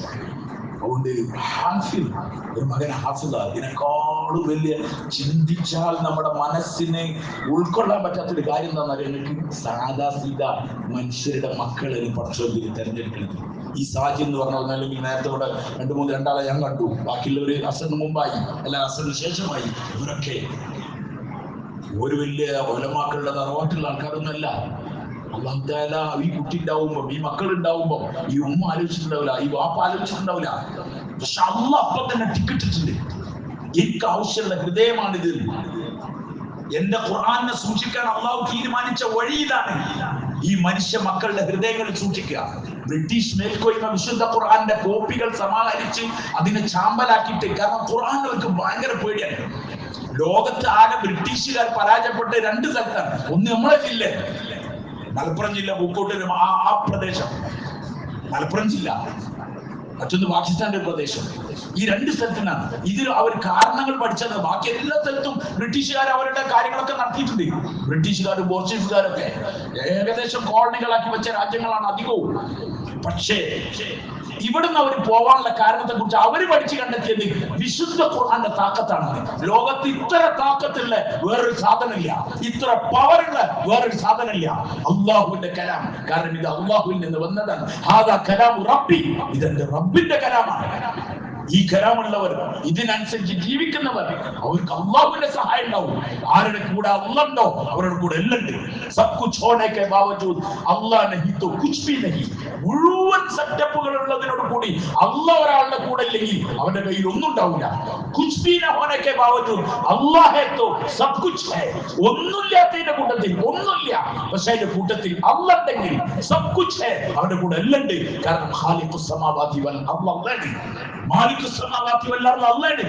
അതുകൊണ്ട് ഹാഫിൽ ഒരു മകൻ ഹാഫിദ ഇതിനേക്കാളും വലിയ ചിന്തിച്ചാൽ നമ്മുടെ മനസ്സിനെ ഉൾക്കൊള്ളാൻ പറ്റാത്തൊരു കാര്യം എന്താണെന്ന് അറിയാൻ സാധാ സീത മനുഷ്യരുടെ മക്കളെ പക്ഷേ തെരഞ്ഞെടുക്കുന്നത്. ഈ സാജി എന്ന് പറഞ്ഞാൽ അല്ലെങ്കിൽ നേരത്തെ ഇവിടെ രണ്ട് മൂന്ന് രണ്ടാളെ ഞാൻ കണ്ടു. ബാക്കിയുള്ളവര് അസറിന് മുമ്പായി അല്ല അസറിന് ശേഷമായി. ഇവരൊക്കെ ഒരു വലിയ ഒലമാക്കളുടെ തറവാട്ടുള്ള ആൾക്കാരൊന്നുമല്ല. അള്ളാഹു താല ഈ കുട്ടി ഉണ്ടാവുമ്പോ ഈ മക്കൾ ഉണ്ടാവുമ്പോ ഈ ഉമ്മ ആലോചിച്ചിട്ടുണ്ടാവില്ല ഈ വാപ്പ ആലോചിച്ചിട്ടുണ്ടാവില്ല. പക്ഷെ അമ്മ അപ്പൊ തന്നെ ടിക്കറ്റിട്ടുണ്ട് എനിക്ക് ആവശ്യമുള്ള ഹൃദയമാണിത്. എന്റെ ഖുർആാനെ സൂക്ഷിക്കാൻ അള്ളാഹു തീരുമാനിച്ച വഴിയിലാണ് ഈ മനുഷ്യ മക്കളുടെ ഹൃദയങ്ങൾ സൂക്ഷിക്കുക. ബ്രിട്ടീഷ് മേൽക്കോയ്മ വിശുദ്ധ ഖുർആന്റെ കോപ്പികൾ സമാഹരിച്ച് അതിനെ ചാമ്പലാക്കിയിട്ട് കാരണം ഖുർആൻ അവർക്ക് ഭയങ്കര പേടിയാണ്. ലോകത്ത് ആകെ ബ്രിട്ടീഷുകാർ പരാജയപ്പെട്ട രണ്ട് സ്ഥലത്താണ്. ഒന്ന് നമ്മളെ ജില്ല. മലപ്പുറം ജില്ല പൂക്കോട്ടൂരും ആ ആ പ്രദേശം. മലപ്പുറം ജില്ല. മറ്റൊന്ന് പാകിസ്ഥാന്റെ പ്രദേശം ഈ രണ്ട് സ്ഥലത്തിനാണ് ഇതിൽ അവർ കാരണങ്ങൾ പഠിച്ചത് ബാക്കി എല്ലാ സ്ഥലത്തും ബ്രിട്ടീഷുകാർ അവരുടെ കാര്യങ്ങളൊക്കെ നടത്തിയിട്ടുണ്ട്. ബ്രിട്ടീഷുകാരും പോർച്ചുഗീസുകാരൊക്കെ ഏകദേശം കോളനികളാക്കി വെച്ച രാജ്യങ്ങളാണ് അധികവും. പക്ഷേ ഇവിടുന്ന് അവർ പോകാനുള്ള കാരണത്തെ കുറിച്ച് അവർ പഠിച്ചു കണ്ടെത്തിയത് വിശുദ്ധ ഖുർആന്റെ താക്കത്താണ്. ലോകത്ത് ഇത്ര താക്കത്തുള്ള വേറൊരു സാധനമില്ല. ഇത്ര പവറുള്ള വേറൊരു സാധനമില്ല. അള്ളാഹുവിന്റെ കലാം. കാരണം ഇത് അള്ളാഹുവിൽ നിന്ന് വന്നതാണ്. ഹാദാ കലാം റബ്ബി. ഇതെന്റെ റബ്ബിന്റെ കലാമാണ്. ഈ കലാമുള്ളവർ ഇതിനനുസരിച്ച് ജീവിക്കുന്നവർ അവർക്ക് അള്ളാഹുവിന്റെ സഹായം ഉണ്ടാവും. ആരുടെ കൂടെ അള്ളണ്ടോ അവരുടെ കൂടെ എല്ലാം ഉണ്ട് സബ് ബാവജൂദ്. അല്ലാ നഹി തോ കുച്ച് ഭി നഹി. മുഴുവൻ സെറ്റപ്പുകൾ ഉള്ളതിനോട് കൂടി അല്ല ഒരാളുടെ കൂടെ ഇല്ലെങ്കിൽ അവന്റെ കയ്യിൽ ഒന്നും ഉണ്ടാവില്ല. കുച്ച് ഭി ന ഹോനെ കെ ബാവജൂദ്. അല്ലാഹെ തോ സബ് ഒന്നുമില്ലാത്തതിന്റെ കൂട്ടത്തിൽ ഒന്നുമില്ല. പക്ഷെ അതിന്റെ കൂട്ടത്തിൽ അല്ല ഉണ്ടെങ്കിൽ സബ് കുച്ച് കൂടെ എല്ലാം ഉണ്ട് കാരണം ഖാലിഖു സമാവാതി വൽ വല്ലാതെ അള്ളാണ്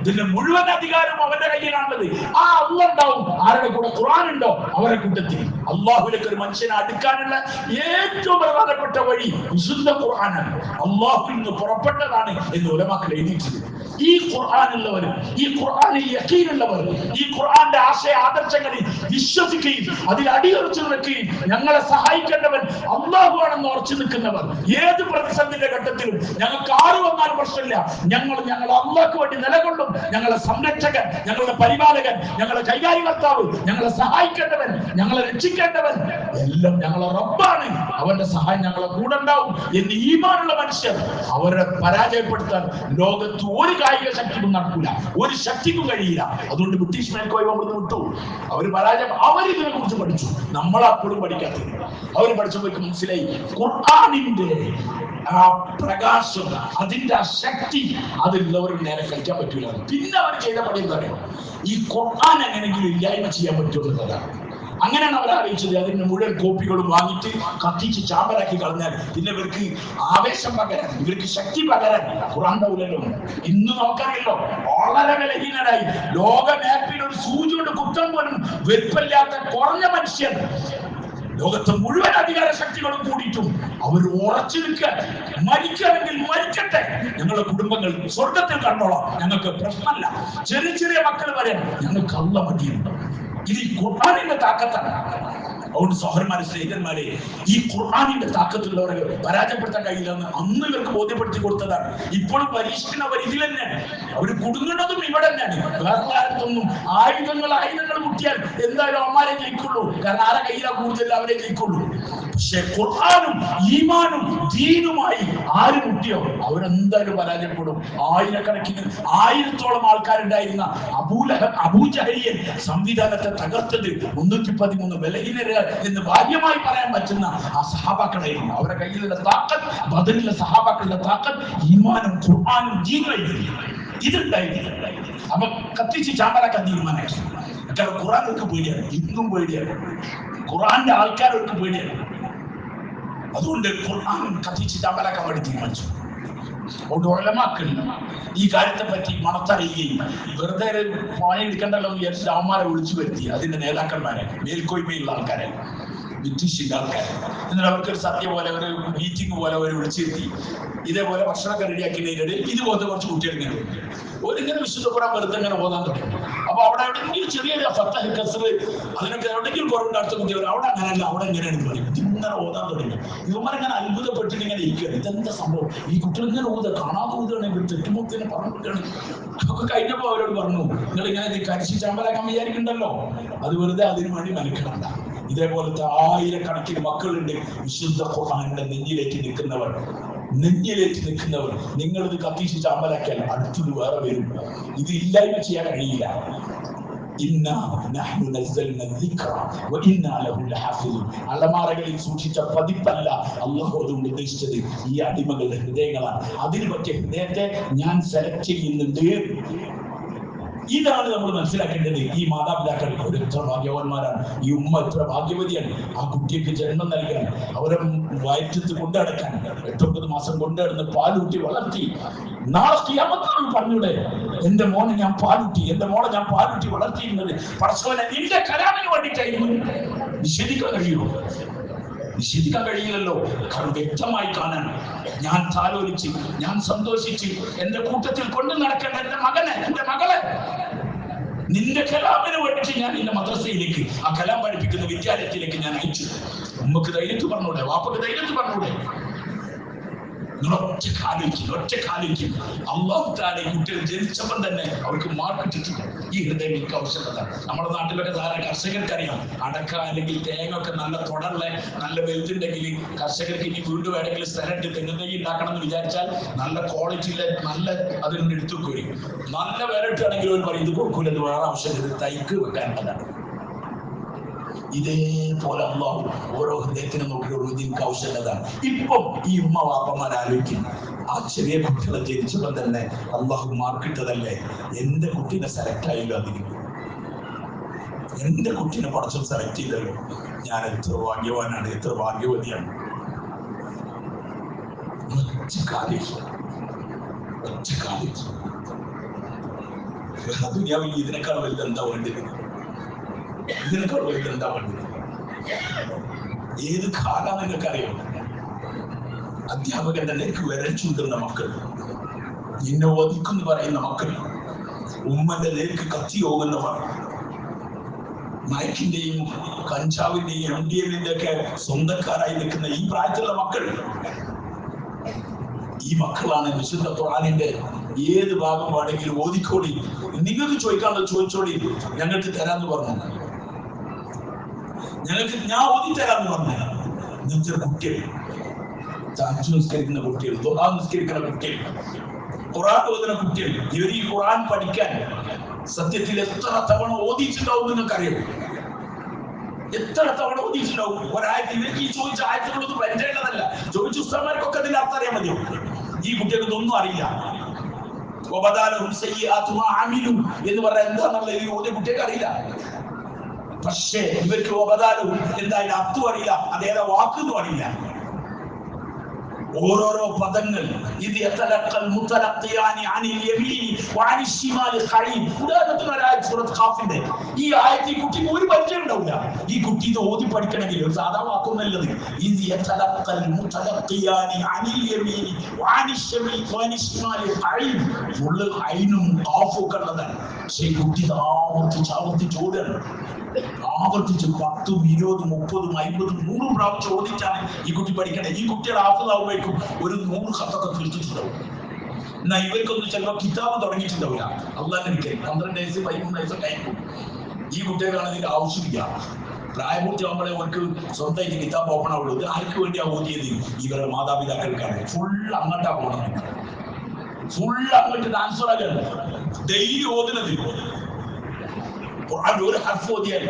ഇതിന്റെ മുഴുവൻ അധികാരം അവന്റെ കയ്യിലാണുള്ളത്. ആ അള്ള ഉണ്ടാവും. ആരുടെ കൂടെ ഖുർആൻ ഉണ്ടോ? അവരെ കൂട്ടത്തിൽ. അള്ളാഹുലേക്ക് ഒരു മനുഷ്യനെ അടുക്കാനുള്ള ഏറ്റവും പ്രധാനപ്പെട്ട വഴി വിശുദ്ധ ഖുർആനാണ്. അള്ളാഹു ഇന്ന് പുറപ്പെട്ടതാണ് എന്ന് ഉലമാക്കൾ എഴുതിയിട്ടുണ്ട്. ഈ ഖുർആൻ ഖുർആാനുള്ളവർ ഈ ഖുർആാനിൽ യക്കീനുള്ളവർ ഈ ഖുർആന്റെ ആശയ ആദർശങ്ങളിൽ വിശ്വസിക്കുകയും അതിൽ അടിയുറച്ചു നിൽക്കുകയും ഞങ്ങളെ സഹായിക്കേണ്ടവൻ അള്ളാഹുവാണെന്ന് ഉറച്ചു നിൽക്കുന്നവർ. ഏത് പ്രതിസന്ധിന്റെ ഘട്ടത്തിലും ഞങ്ങൾക്ക് ആറ് വന്നാൽ പ്രശ്നമില്ല. ഞങ്ങൾ ഞങ്ങൾ അള്ളാഹ്ക്ക് വേണ്ടി നിലകൊള്ളും. ഞങ്ങളെ സംരക്ഷകൻ ഞങ്ങളുടെ പരിപാലകൻ ഞങ്ങളെ കൈകാര്യകർത്താവ് ഞങ്ങളെ സഹായിക്കേണ്ടവൻ ഞങ്ങളെ രക്ഷിക്കേണ്ടവൻ എല്ലാം ഞങ്ങളെ റബ്ബാണ്. അവന്റെ സഹായം ഞങ്ങളെ കൂടെ ഉണ്ടാവും എന്ന് ഈമാനുള്ള മനുഷ്യർ അവരെ പരാജയപ്പെടുത്താൻ ലോകത്ത് ഒരു കായിക ശക്തിക്കും നടക്കില്ല ഒരു ശക്തിക്കും കഴിയില്ല. അതുകൊണ്ട് ബ്രിട്ടീഷ് മേൽക്കോയ്മ അവിടുന്ന് വിട്ടു. അവർ പരാജയം അവരിതിനെ കുറിച്ച് പഠിച്ചു. നമ്മൾ അപ്പോഴും പഠിക്കാത്തത് അവർ പഠിച്ചപ്പോൾ മനസ്സിലായി. ഖുർആാനിന്റെ ആ പ്രകാശം അതിന്റെ ആ ശക്തി അതിലുള്ളവർക്ക് നേരെ കഴിക്കാൻ പറ്റൂല. പിന്നെ അവർ ചെയ്ത പണി എന്താ പറയുക ഈ ഖുർആൻ എങ്ങനെയെങ്കിലും ഇല്ലായ്മ ചെയ്യാൻ പറ്റുമെന്നുള്ളതാണ് അങ്ങനെയാണ് അവർ അറിയിച്ചത്. അതിന്റെ മുഴുവൻ കോപ്പികളും വാങ്ങിച്ച് കത്തിച്ച് ചാമ്പലാക്കി കളഞ്ഞാൽ പിന്നെ ഇവർക്ക് ആവേശം പകരാൻ ഇവർക്ക് ശക്തി പകരാൻ ഖുറാൻ ഉണ്ടാവില്ലല്ലോ ഇന്ന് നമുക്കറിയല്ലോ വളരെ ബലഹീനരായി. ലോക മാപ്പിൽ ഒരു സൂചി കുറ്റം പോലും വെപ്പില്ലാത്ത കുറഞ്ഞ മനുഷ്യൻ. ലോകത്തെ മുഴുവൻ അധികാര ശക്തികളും കൂടിയിട്ടും അവർ ഉറച്ചു നിൽക്കുക. മരിക്കണമെങ്കിൽ മരിക്കട്ടെ. ഞങ്ങളുടെ കുടുംബങ്ങൾ സ്വർഗത്തിൽ കണ്ടോളാം. ഞങ്ങൾക്ക് പ്രശ്നമല്ല. ചെറിയ ചെറിയ മക്കൾ വരെ ഞങ്ങൾക്ക് അള്ള മതിയുണ്ട്. ഇത് ഈ ഖുർആാനിന്റെ താക്കത്താണ് അതുകൊണ്ട് സഹോദരന്മാരെ സ്നേഹിതന്മാരെ ഈ ഖുർആാനിന്റെ താക്കത്തുള്ളവരെ പരാജയപ്പെടുത്താൻ കഴിയില്ല എന്ന് അന്ന് ഇവർക്ക് ബോധ്യപ്പെടുത്തി കൊടുത്തതാണ്. ഇപ്പോഴും പരീക്ഷിക്കുന്ന അവർ ഇതിൽ തന്നെയാണ് അവർ കുടുങ്ങുന്നതും ഇവിടെ തന്നെയാണ് ആയുധങ്ങൾ ആയുധങ്ങൾ മുട്ടിയാൽ എന്തായാലും അമ്മാരെ ജയിക്കുള്ളൂ. കാരണം ആരെ കയ്യിലാ കൂടുതൽ അവരെ ജയിക്കുള്ളൂ. പക്ഷെ ഖുർആാനും ഈമാനും ദീനുമായി ആര് മുട്ടിയോ? അവരെന്തായാലും പരാജയപ്പെടും. ആയിരക്കണക്കിന് ആയിരത്തോളം ആൾക്കാരുണ്ടായിരുന്ന അബൂലഹ അബൂജഹരിയൻ സംവിധാനത്തെ തകർത്തത് മുന്നൂറ്റി പതിമൂന്ന് ബലഹീനര എന്ന് ഭാര്യമായി പറയാൻ പറ്റുന്ന ആ സഹാബാക്കളായിരുന്നു അവരുടെ കയ്യിലുള്ള താക്കത്ത് ബദലിലെ സഹാബാക്കളുടെ താക്കത്ത് ഈമാനും ഖുർആാനും ജീവിതം ഇതുണ്ടായിരുന്നു അപ്പൊ കത്തിച്ച് ചാമ്പലാക്കാൻ തീരുമാനിച്ചു കാരണം ഖുറാനൊക്കെ പേടിയാണ്? ഇന്നും പേടിയാണ്. ഖുറാന്റെ ആൾക്കാരൊക്കെ പേടിയാണ്. അതുകൊണ്ട് ഖുർആൻ കത്തിച്ച് ചാമ്പലാക്കാൻ വേണ്ടി തീരുമാനിച്ചു. ഉലമാക്കൾ ഈ കാര്യത്തെ പറ്റി മണത്തറിയുകയും വെറുതെ പണി എടുക്കണ്ടല്ലോ എന്ന് വിചാരിച്ച് അവന്മാരെ വിളിച്ചു വരുത്തി. അതിന്റെ നേതാക്കന്മാരെ മേൽക്കോയ്മയുള്ള ആൾക്കാരെ. ബ്രിട്ടീഷിന്റെ ആൾക്കാർ എന്നിട്ട് അവർക്ക് ഒരു സദ്യ പോലെ ഒരു മീറ്റിംഗ് പോലെ അവർ വിളിച്ചിരുത്തി. ഇതേപോലെ ഭക്ഷണമൊക്കെ റെഡിയാക്കുന്നതിനിടയിൽ ഇതുപോലത്തെ കുറച്ച് കുട്ടികൾ വരും. ഒരിങ്ങനെ വിശുദ്ധപ്പെടാൻ വെറുതെ ഇങ്ങനെ പോകാൻ തുടങ്ങി. അപ്പൊ അവിടെ എവിടെയെങ്കിലും ചെറിയൊരു ഫത്തഹ് കസർ അതിനൊക്കെ എവിടെയെങ്കിലും കുറവുണ്ട് അടുത്ത കുട്ടി അവിടെ അങ്ങനെയല്ല അവിടെ എങ്ങനെയാണ് പറയും ഇങ്ങനെ ഓതാൻ തുടങ്ങി. ഇവന്മാരിങ്ങനെ അത്ഭുതപ്പെട്ടിട്ട് ഇങ്ങനെ ഇരിക്കുക ഇതെന്താ സംഭവം? ഈ കുട്ടികൾ ഇങ്ങനെ ഊത കാണാതെ ഊതാണ് ഇവർ തെറ്റുമുത്തിനെ പറഞ്ഞിട്ടാണ് ഒക്കെ കഴിഞ്ഞപ്പോ അവരോട് പറഞ്ഞു നിങ്ങൾ ഇങ്ങനെ കരിശി ചാമ്പലാക്കാൻ വിചാരിക്കണ്ടല്ലോ? അത് വെറുതെ അതിനു വേണ്ടി മെനക്കെടണ്ട. ഇതേപോലത്തെ ആയിരക്കണക്കിന് മക്കളുണ്ട് വിശുദ്ധ ഖുർആാനിന്റെ നെഞ്ഞിലേക്ക് നിൽക്കുന്നവർ. നെഞ്ഞിലേക്ക് നിൽക്കുന്നവർ. നിങ്ങളിത് കത്തിച്ച് ചാമ്പലാക്കിയാൽ അടുത്തത് വേറെ വരും. ഇത് ഇല്ലായ്മ ചെയ്യാൻ കഴിയില്ല. അലമാറകളിൽ സൂക്ഷിച്ച പതിപ്പല്ല അള്ളാഹു അതുകൊണ്ട് ഉദ്ദേശിച്ചത് ഈ അടിമകളുടെ ഹൃദയങ്ങളാണ്. അതിന് പറ്റിയ ഹൃദയത്തെ ഞാൻ സെലക്ട് ചെയ്യുന്നുണ്ട്. ഇതാണ് നമ്മൾ മനസ്സിലാക്കേണ്ടത്. ഈ മാതാപിതാക്കൾ എത്ര ഭാഗ്യവാന്മാരാണ്. ഈ ഉമ്മ എത്ര ഭാഗ്യവതിയാണ്. ആ കുട്ടിക്ക് ജന്മം നൽകാൻ അവരെ വയറ്റത്ത് കൊണ്ടടക്കാൻ എട്ടൊമ്പത് മാസം കൊണ്ടുനടന്ന് പാലൂട്ടി വളർത്തി. നാളെ പറഞ്ഞൂടെ എന്റെ മോനെ ഞാൻ പാലൂട്ടി എന്റെ മോളെ ഞാൻ പാലൂട്ടി വളർത്തിയിരുന്നത്. പരസ്പരം നിന്റെ കലാമിന് വേണ്ടിയിട്ടായിരുന്നു. നിഷേധിക്കാൻ കഴിയുമോ? നിഷേധിക്കാൻ കഴിയില്ലല്ലോ. കാരണം വ്യക്തമായി കാണാൻ ഞാൻ താലോലിച്ച് ഞാൻ സന്തോഷിച്ച് എന്റെ കൂട്ടത്തിൽ കൊണ്ടു നടക്കേണ്ട എന്റെ മകനെ എന്റെ മകളെ. നിന്റെ കലാമിന് വേണ്ടിയിട്ട് ഞാൻ എന്റെ മദ്രസയിലേക്ക് ആ കലാം പഠിപ്പിക്കുന്ന വിദ്യാലയത്തിലേക്ക് ഞാൻ അയച്ചു. ഉമ്മക്ക് ധൈര്യത്തിൽ പറഞ്ഞൂടെ വാപ്പക്ക് ധൈര്യത്തിൽ പറഞ്ഞൂടെ. നിങ്ങൾ ഒറ്റ കാലിക്കും ഒറ്റ കാലിക്കും അള്ളാഹു കുട്ടികൾ ജനിച്ചപ്പം തന്നെ അവർക്ക് മാർക്ക് ഇട്ടിട്ടില്ല ഈ ഹൃദയം എനിക്ക് ആവശ്യമുള്ളത് നമ്മുടെ നാട്ടിലൊക്കെ ധാരാളം കർഷകർക്ക് അറിയാം അടക്ക അല്ലെങ്കിൽ തേങ്ങ ഒക്കെ നല്ല തുടർള്ള നല്ല വലുതുണ്ടെങ്കിൽ കർഷകർക്ക് ഇനി വീണ്ടും വേണമെങ്കിൽ സ്ഥലത്ത് തെങ്ങ് തൈ ഉണ്ടാക്കണം എന്ന് വിചാരിച്ചാൽ നല്ല ക്വാളിറ്റിയിലെ നല്ല അതിന് എടുത്തു വരും നല്ല വില ഇട്ടാണെങ്കിൽ ഒരു പറയും ഇത് കൊടുക്കൂല ഇത് വേറെ ആവശ്യമില്ല തൈക്ക് വെക്കാനുള്ളതാണ് ഇതേപോലെ അള്ളാഹു ഓരോ ഹൃദയത്തിനെ നോക്കിയുള്ള ഇതിന് ആവശ്യമുള്ളതാണ് ഇപ്പം ഈ ഉമ്മ വാപ്പന്മാർ ആലോചിക്കും ആ ചെറിയ കുട്ടികളെ ജനിച്ചപ്പോൾ തന്നെ അള്ളാഹു മാർക്കിട്ടതല്ലേ എന്റെ കുട്ടീനെ സെലക്ട് ആയില്ലോ അതിന്. എന്റെ കുട്ടീനെ പടച്ചും സെലക്ട് ചെയ്തല്ലോ. ഞാൻ എത്ര ഭാഗ്യവാനാണ് എത്ര ഭാഗ്യവതിയാണ്. ഇതിനേക്കാൾ വലുത് എന്താ വേണ്ടത്? വലുത് എന്താ വേണ്ടത് ഏത് കാലം നിങ്ങൾക്കറിയാം അധ്യാപകന്റെ നെക്ക് വിരൽ ചൂണ്ടുന്ന മക്കൾ. നിന്നെ ഒതുക്കുന്നു പറയുന്ന മക്കൾ. ഉമ്മന്റെ ലേക്ക് കത്തി പോകുന്നവർ മയക്കിന്റെയും കഞ്ചാവിന്റെയും എം ഡി എമ്മിന്റെ ഒക്കെ സ്വന്തക്കാരായി നിൽക്കുന്ന ഈ പ്രായത്തിലുള്ള മക്കൾ. ഈ മക്കളാണ് വിശുദ്ധ ഖുർആനിന്റെ ഏത് ഭാഗം വേണമെങ്കിലും ഓതിക്കോളി. നിങ്ങൾക്ക് ചോദിക്കാനുള്ള ചോദിച്ചോടി ഞങ്ങൾക്ക് തരാന്ന് പറഞ്ഞു. ഞങ്ങൾക്ക് ഞാൻ ഓതി തരാന്ന് പറഞ്ഞു നിന്റെ കുട്ടികൾ ചാച്ചു നിസ്കരിക്കുന്ന കുട്ടികൾ ദുഹാ നിസ്കരിക്കുന്ന കുട്ടികൾ ഖുറാൻ ഓതുന്ന കുട്ടികൾ ഇവർ ഈ ഖുറാൻ പഠിക്കാൻ സത്യത്തിൽ എത്ര തവണ ഓതിച്ചിട്ടുണ്ടാവും നിങ്ങൾക്കറിയാം എത്ര തവണ ഓതിച്ചിട്ടുണ്ടാവും ഒരാഴ്ച ഇവർക്ക് ഈ ചോദിച്ച ആഴ്ചകളൊന്നും വരേണ്ടതല്ല ചോദിച്ച ഉസ്താന്മാർക്കൊക്കെ അതിന്റെ അർത്ഥം അറിയാൻ മതിയോ? ഈ കുട്ടികൾക്ക് ഇതൊന്നും അറിയില്ല. എന്ന് പറഞ്ഞാൽ എന്താണെന്നുള്ള ഈ ഓതിയ കുട്ടികൾക്ക് അറിയില്ല. പക്ഷേ ഇവർക്ക് വബദാലഹും എന്തായാലും അത്തു അറിയില്ല. അതേതാ വാക്കൊന്നും അറിയില്ല. ഓരോരോ പദങ്ങൾ ഇത് ഉദാഹരണത്തിന് ഈ ആയത്തിൽ കുട്ടിക്ക് ഒരു പരിചയം ഉണ്ടാവില്ല. ഈ കുട്ടി ഇത് ഓതി പഠിക്കണമെങ്കിൽ ഒരു സാധാ വാക്കൊന്നല്ലത് ഇത് ഫുള്ള് ഖാഫും ഒക്കെ ഉള്ളതാണ്. പക്ഷേ കുട്ടി ആവർത്തിച്ച് ആവർത്തിച്ച് ഓടുകയാണ് ആവർത്തിച്ച് പത്തും ഇരുപതും മുപ്പതും അമ്പതും നൂറും പ്രാവശ്യം ഓടിച്ചാണ് ഈ കുട്ടി പഠിക്കണേ. ഈ കുട്ടിയുടെ ആഫതാവുമ്പോഴേക്കും ഒരു നൂറ് ഹത്തൊക്കെ തീർച്ചിട്ടുണ്ടാവും എന്നാ ഇവർക്കൊന്നും ചിലപ്പോൾ കിതാബ് തുടങ്ങിയിട്ടുണ്ടാവില്ല. അള്ളാന്റെ എനിക്ക് പന്ത്രണ്ട് വയസ്സ് പതിമൂന്ന് വയസ്സ് കഴിക്കും ഈ കുട്ടികൾക്കാണ് ഇതിന്റെ ആവശ്യമില്ല. പ്രായപൂർത്തിയാകുമ്പോഴേ അവർക്ക് സ്വന്തമായിട്ട് കിതാബ് ഓപ്പൺ ആവുള്ളൂ. ഇത് ആർക്ക് വേണ്ടിയാ ഓതിയത്? ഇവരുടെ മാതാപിതാക്കൾക്കാണ്. ഫുൾ അങ്ങോട്ടാ പോകണം ഫുൾ അങ്ങോട്ട് ട്രാൻസ്ഫർ ആകണം ഡെയിലി ഓതുന്നത് ഖുർആൻ ഒരു ഹർഫ് ഓതിയാൽ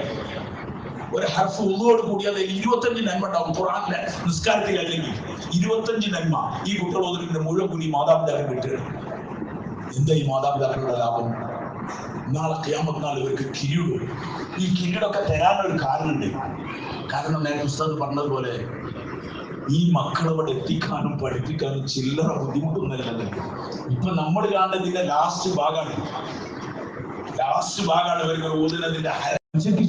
ഒരു ഹർഫ് ഉള്ളോട് കൂടിയത് ഇരുപത്തഞ്ച് നന്മ ഉണ്ടാവും ഖുർആനിലെ നിസ്കാരത്തിൽ അല്ലെങ്കിൽ ഇരുപത്തഞ്ച് നന്മ ഈ കുട്ടികൾ ഓതുന്നതിന്റെ മുഴുവൻ കൂടി മാതാപിതാക്കൾ കിട്ടുക എന്താ ഈ മാതാപിതാക്കളുടെ ലാഭം? നാളെ ക്യാമത്ത് നാൾ ഇവർക്ക് കിരീടും. ഈ കിരീടൊക്കെ തരാനൊരു കാരണമുണ്ട്. കാരണം നേരത്തെ ഉസ്താദ് പറഞ്ഞതുപോലെ ഈ മക്കളെ ഇവിടെ എത്തിക്കാനും പഠിപ്പിക്കാനും ചില്ലറ ബുദ്ധിമുട്ടൊന്നുമല്ലല്ലോ. ഇപ്പൊ നമ്മൾ കാണുന്നതിന്റെ ലാസ്റ്റ് ഭാഗമാണ്. ലാസ്റ്റ് ഭാഗമാണ് ഇവർക്ക് ഓതുന്നതിന്റെ മനുഷ്യർക്ക്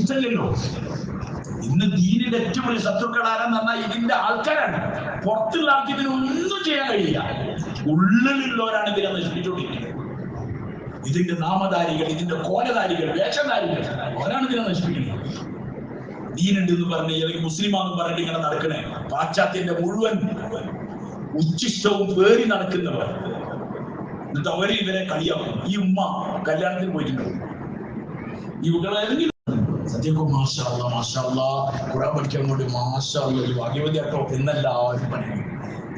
ഇന്ന് ദീനിന്റെ ഏറ്റവും വലിയ ശത്രുക്കൾ ആരെന്ന് പറഞ്ഞാൽ ഇതിന്റെ ആൾക്കാരാണ്. പുറത്തുള്ള ആൾക്ക് ഇതിന് ഒന്നും ചെയ്യാൻ കഴിയില്ല. ഉള്ളിലുള്ളവരാണ് ഇതിനെ നശിപ്പിച്ചുകൊണ്ടിരിക്കുന്നത്. ഇതിന്റെ നാമധാരികൾ ഇതിന്റെ കോലധാരികൾ വേഷധാരികൾ അവരാണ് ഇതിനെ നശിപ്പിക്കുന്നത്. ദീനുണ്ട് എന്ന് പറഞ്ഞ് അല്ലെങ്കിൽ മുസ്ലിമാന്ന് പറഞ്ഞിട്ട് ഇങ്ങനെ നടക്കണേ. പാശ്ചാത്യന്റെ മുഴുവൻ ഉച്ചിഷ്ടവും പേറി നടക്കുന്നവർ. എന്നിട്ട് അവരെ ഇവരെ കളിയാക്കും. ഈ ഉമ്മ കല്യാണത്തിന് പോയിട്ടുണ്ടാവും ഈ കുട്ടികളെ സത്യക്കോ മാഷാള്ള മാഷാള്ള ഖുറാൻ പഠിക്കാൻ കൊണ്ട് മാഷാള്ള ഒരു ഭാഗ്യവതി ആട്ടോ എന്നെല്ലാവരും പറയും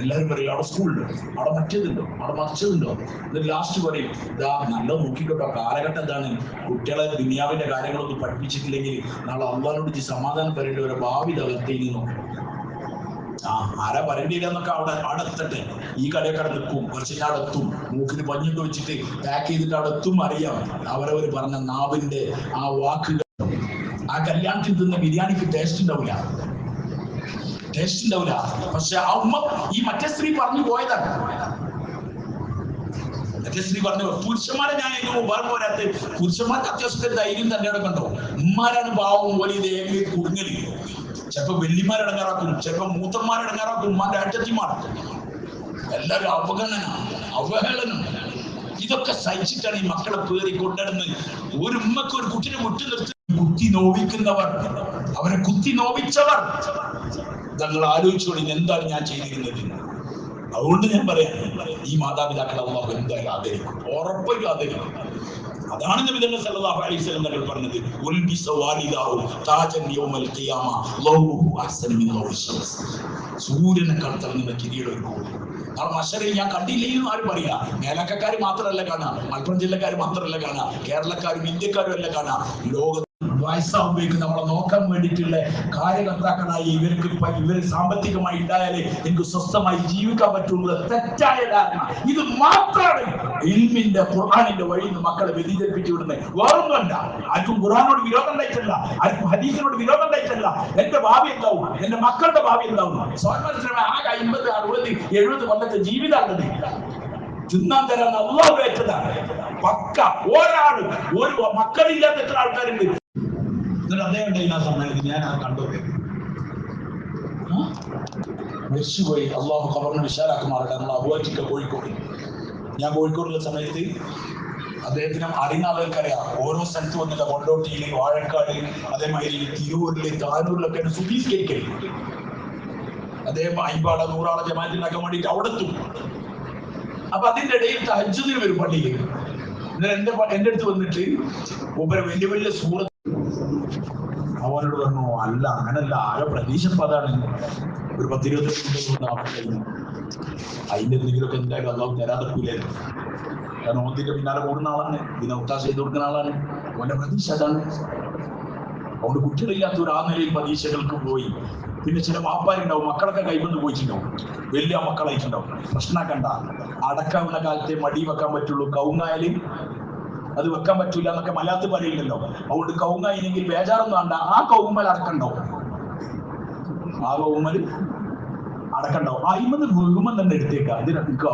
എല്ലാവരും പറയും അവിടെ സ്കൂളുണ്ട് അവിടെ മറ്റേതുണ്ടോ അവിടെ മറിച്ചതുണ്ടോ എന്നിട്ട് ലാസ്റ്റ് പറയും ഇതാ നല്ല നോക്കിക്കോട്ടോ കാലഘട്ടം എന്താണ്? കുട്ടികളെ ദുനിയാവിന്റെ കാര്യങ്ങളൊന്നും പഠിപ്പിച്ചിട്ടില്ലെങ്കിൽ നാളെ അള്ളാഹിനോട് സമാധാനം പറയേണ്ട ഒരു ഭാവി തകർത്തേക്ക് നോക്കും. ആ ആരാ പറയേണ്ടിയില്ലെന്നൊക്കെ അവിടെ അവിടെ എത്തട്ടെ ഈ കടയൊക്കെ അവിടെ നിൽക്കും കുറച്ചിട്ട് അവിടെ എത്തും. മൂക്കിന് പഞ്ഞിട്ട് വെച്ചിട്ട് പാക്ക് ചെയ്തിട്ട് അവിടെ എത്തും അറിയാം. അവരവർ പറഞ്ഞ നാവിന്റെ ആ വാക്കുകൾ. ആ കല്യാണത്തിൽ തിന്ന ബിരിയാണിക്ക് ടേസ്റ്റ് ഉണ്ടാവില്ല. ടേസ്റ്റ് ഉണ്ടാവില്ല പക്ഷെ ആ ഉമ്മ ഈ മറ്റേ സ്ത്രീ പറഞ്ഞു പോയതാണ്. മറ്റേ സ്ത്രീ പറഞ്ഞു പുരുഷന്മാരെ ഞാൻ ഇതിന് പോരാത്ത പുരുഷന്മാർക്ക് അത്യാവശ്യത്തിന് ധൈര്യം തന്നെ അവിടെ കണ്ടോ? ഉമ്മാരാണ് പാവം പോലെ ഇത് ഏകി കുടുങ്ങൽ. ചിലപ്പോ വെല്ലിമാരടങ്ങാറാക്കും ചിലപ്പോ മൂത്തന്മാരടങ്ങാറാക്കും ഉമ്മാന്റെ അറ്റത്തിമാർ. എല്ലാവരും അവഗണന അവഹേളനം. ഇതൊക്കെ സഹിച്ചിട്ടാണ് ഈ മക്കളെ പേറി കൊണ്ടിടുന്ന് ഒരു ഉമ്മക്ക് ഒരു കുട്ടിനെ വിട്ടു നിർത്തി കുത്തി നോവിക്കുന്നവർ. അവരെ കുത്തി നോവിച്ചവർ. ഞങ്ങൾ ആലോചിച്ചോളി എന്താണ് ഞാൻ ചെയ്തിരുന്നത് അതുകൊണ്ട് ഞാൻ പറയാം ഈ മാതാപിതാക്കളെ അള്ളാഹു എന്തായാലും ആദരിക്കും ഉറപ്പായിട്ടും ആദരിക്കും. അതാണ് നബി സല്ലല്ലാഹു അലൈഹി വസല്ലം തങ്ങൾ പറഞ്ഞത് ഉൽബിസ വാലിദാഹു താജൻ യൗമൽ ഖിയാമ ലൗഹു അഹ്സൻ മിൻ ലൗഹി ശംസ്. സൂര്യനെ തിളങ്ങുന്ന കിരീടം ഒരുക്കും നാളെ മഷറിൽ ഞാൻ കണ്ടില്ലെന്നും ആരും പറയാ. മേലക്കാർ മാത്രമല്ല കാണാം മലപ്പുറം ജില്ലക്കാർ മാത്രമല്ല കാണാം കേരളക്കാരും ഇന്ത്യക്കാരും അല്ല കാണാം. ലോക വയസ്സാകുമ്പോഴേക്കും നമ്മളെ നോക്കാൻ വേണ്ടിയിട്ടുള്ള കാര്യകർത്താക്കളായി ഇവർക്ക് ഇവർ സാമ്പത്തികമായി ഉണ്ടായാലേ എനിക്ക് സ്വസ്ഥമായി ജീവിക്കാൻ പറ്റുള്ളൂ. തെറ്റായ ധാരണ. ഇത് മാത്രമാണ് ഇൽമിന്റെ ഖുർആാനിന്റെ വഴി നിന്ന് മക്കളെ വ്യതിചരിപ്പിച്ചു വിടുന്നത്. വേറൊന്നുമല്ല ആർക്കും ഖുർആാനോട് വിരോധം ഉണ്ടായിട്ടല്ല. ആർക്കും ഹദീസിനോട് വിരോധം ഉണ്ടായിട്ടല്ല. എന്റെ ഭാവി എന്താവും? എന്റെ മക്കളുടെ ഭാവി എന്താവും? സ്വർണ ആകെ അമ്പത് അറുപത് എഴുപത് കൊല്ലത്തെ ജീവിതമാണത് തിന്നാൻ അള്ളാഹു ഏറ്റതാണ്. പക്ക ഒരാൾ ഒരു മക്കളില്ലാത്ത എത്ര ആൾക്കാരുണ്ട്? എന്നിട്ട് അദ്ദേഹം ഉണ്ടായി ആ സമ്മേളനത്തിൽ ഞാൻ അത് കണ്ടു? മരിച്ചുപോയി. അള്ളാഹു ഖബറിനെ വിശാലാക്കുമാറട്ടെ നമ്മൾ അബുവാറ്റിക്ക കോഴിക്കോട്. ഞാൻ കോഴിക്കോടുള്ള സമയത്ത് അദ്ദേഹത്തിന് അറിയുന്ന ആളുകൾക്കറിയാം. ഓരോ സ്ഥലത്ത് വന്നില്ല കൊണ്ടോട്ടിയിൽ വാഴക്കാട് അതേമാതിരി തിരൂരിൽ താനൂരിലൊക്കെ സുബീസ് കേക്ക് അദ്ദേഹം അയ്പാട നൂറാളെ ജമാറ്റിനാക്കാൻ വേണ്ടിയിട്ട് അവിടെ എത്തും. അപ്പൊ അതിന്റെ ഇടയിൽ തഹജ്ജുദിന് വരും പള്ളിയിൽ എന്നിട്ട് എന്റെ എന്റെ അടുത്ത് വന്നിട്ട് ഉപര വലിയ വലിയ സൂറത്ത് അവനോട് പറഞ്ഞു അല്ല അങ്ങനല്ല. ആരോ പ്രതീക്ഷ അതാണ്. ഒരു പത്തിരുപത്തി അതിന്റെ എന്തെങ്കിലുമൊക്കെ എന്തായാലും അള്ളാഹു തരാതെക്കൂലായിരുന്നു കാരണം ഓന്തിന്റെ പിന്നാലെ കൂടുന്ന ആളാണ്. ഇതിനെ ഒത്താശ ചെയ്ത് കൊടുക്കുന്ന ആളാണ്. ഓന്റെ പ്രതീക്ഷ അതാണ്. അതുകൊണ്ട് കുട്ടികളില്ലാത്ത ഒരു ആ നിലയിൽ പ്രതീക്ഷകൾക്ക് പോയി. പിന്നെ ചില വാപ്പാരുണ്ടാവും മക്കളൊക്കെ കൈവന്ന് പോയിട്ടുണ്ടാവും. വലിയ മക്കളായിട്ടുണ്ടാവും. പ്രശ്നക്കണ്ട അടക്കാവുന്ന കാലത്തെ മടി വെക്കാൻ പറ്റുള്ളൂ. കൗങ്ങായാലും അത് വെക്കാൻ പറ്റൂല എന്നൊക്കെ മലയാളത്തിൽ പറയില്ലല്ലോ. അതുകൊണ്ട് കൗങ്ങായില്ലെങ്കിൽ ബേജാറൊന്നും വേണ്ട ആ കൗങ്ങൽ അടക്കണ്ടോ ആ കൗങ്ങൽ അടക്കണ്ടോ വീഴുമ്പം തന്നെ എടുത്തേക്കാം. ഇതിനൊക്കെ